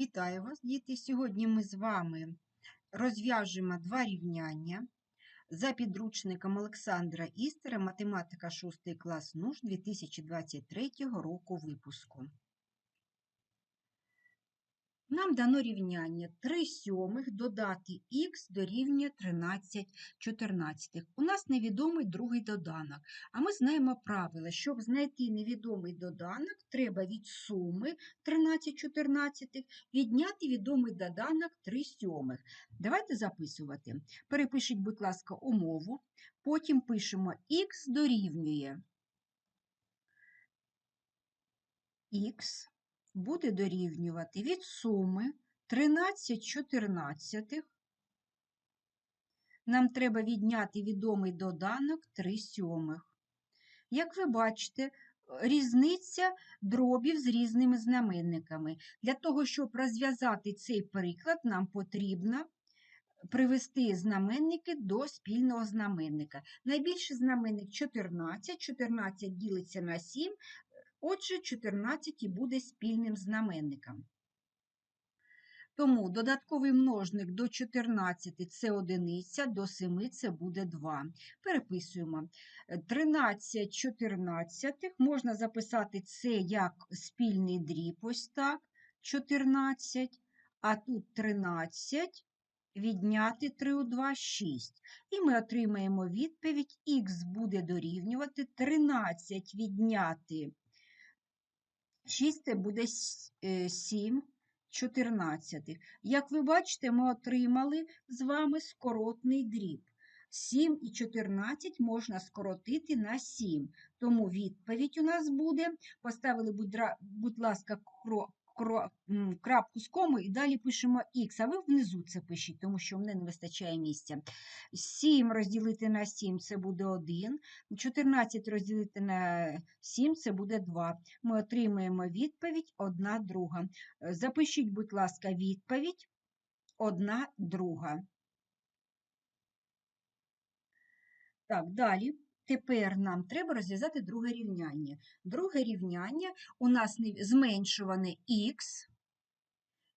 Вітаю вас, діти! Сьогодні ми з вами розв'яжемо два рівняння за підручником Олександра Істера Математика 6 клас НУШ 2023 року випуску. Нам дано рівняння 3 сьомих додати х дорівнює 13 чотирнадцятих. У нас невідомий другий доданок. А ми знаємо правило, щоб знайти невідомий доданок, треба від суми 13 чотирнадцятих відняти відомий доданок 3 сьомих. Давайте записувати. Перепишіть, будь ласка, умову, потім пишемо х дорівнює х буде дорівнювати від суми 13 чотирнадцятих. Нам треба відняти відомий доданок 3 сьомих. Як ви бачите, різниця дробів з різними знаменниками. Для того, щоб розв'язати цей приклад, нам потрібно привести знаменники до спільного знаменника. Найбільший знаменник 14, 14 ділиться на 7, Отже, 14 і буде спільним знаменником. Тому додатковий множник до 14 це одиниця, до 7 це буде 2. Переписуємо. 13 14 можна записати це як спільний дріб, ось так, 14, а тут 13. Відняти 3 у 2 – 6. І ми отримаємо відповідь, х буде дорівнювати 13 відняти 6 це буде 7 чотирнадцятих. Як ви бачите, ми отримали з вами скоротний дріб. 7 і 14 можна скоротити на 7. Тому відповідь у нас буде. Поставили, будь ласка, крапку з кому і далі пишемо х, а ви внизу це пишіть, тому що мене не вистачає місця. 7 розділити на 7 це буде 1. 14 розділити на 7 це буде 2. Ми отримаємо відповідь 1 друга. Запишіть, будь ласка, відповідь 1 друга. Так, далі. Тепер нам треба розв'язати друге рівняння. Друге рівняння у нас зменшуване х,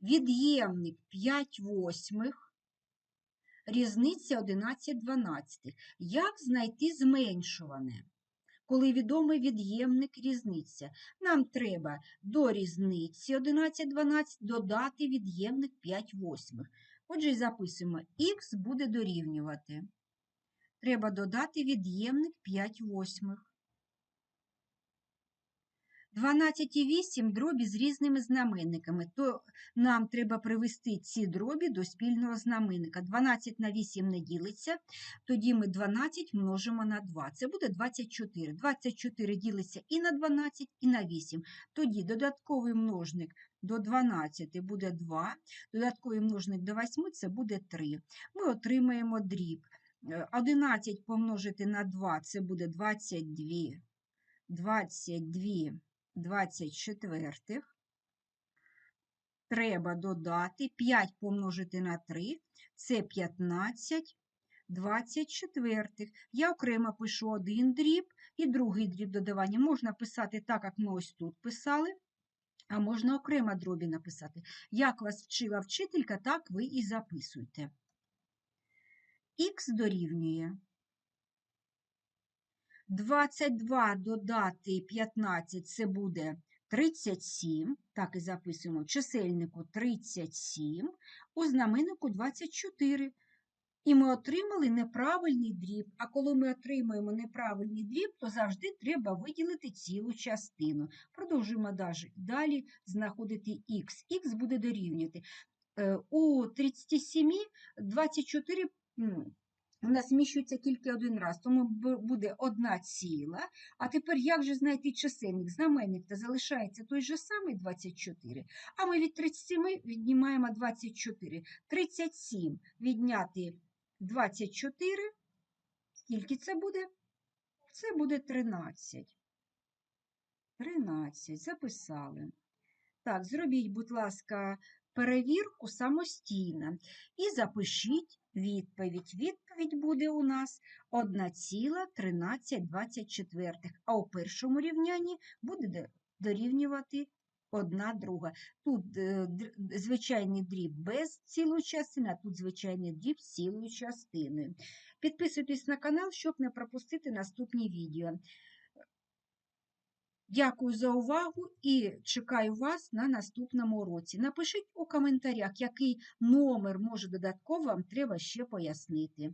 від'ємник 5 восьмих, різниця 11 дванадцятих. Як знайти зменшуване? Коли відомий від'ємник різниця, нам треба до різниці 11 12 додати від'ємник 5 восьмих. Отже, записуємо, х буде дорівнювати треба додати від'ємник 5 восьмих. 12,8 дробі з різними знаменниками, то нам треба привести ці дробі до спільного знаменника. 12 на 8 не ділиться, тоді ми 12 множимо на 2. Це буде 24. 24 ділиться і на 12, і на 8. Тоді додатковий множник до 12 буде 2, додатковий множник до 8 це буде 3. Ми отримаємо дріб. 11 е, помножити на 2 це буде 22, 22, 24. Треба додати 5 помножити на 3, це 15, 24. Я окремо пишу один дріб і другий дріб додавання. Можна писати так, як ми ось тут писали, а можна окремо дробі написати. Як вас вчила вчителька, так ви і записуйте х дорівнює 22 додати 15 це буде 37, так і записуємо чисельнику 37, у знаменнику 24. І ми отримали неправильний дріб. А коли ми отримуємо неправильний дріб, то завжди треба виділити цілу частину. Продовжуємо далі знаходити х. Х буде дорівнювати. Е, у 37 24 у нас зміщується тільки один раз, тому буде одна ціла. А тепер як же знайти чисельник? Знаменник то залишається той же самий 24. А ми від 37 віднімаємо 24. 37 відняти 24. Скільки це буде? Це буде 13. 13. Записали. Так, зробіть, будь ласка, перевірку самостійно і запишіть відповідь. Відповідь буде у нас 1,1324, а у першому рівнянні буде дорівнювати одна друга. Тут е, звичайний дріб без цілої частини, а тут звичайний дріб з цілою частиною. Підписуйтесь на канал, щоб не пропустити наступні відео. Дякую за увагу і чекаю вас на наступному уроці. Напишіть у коментарях, який номер, може, додатково вам треба ще пояснити.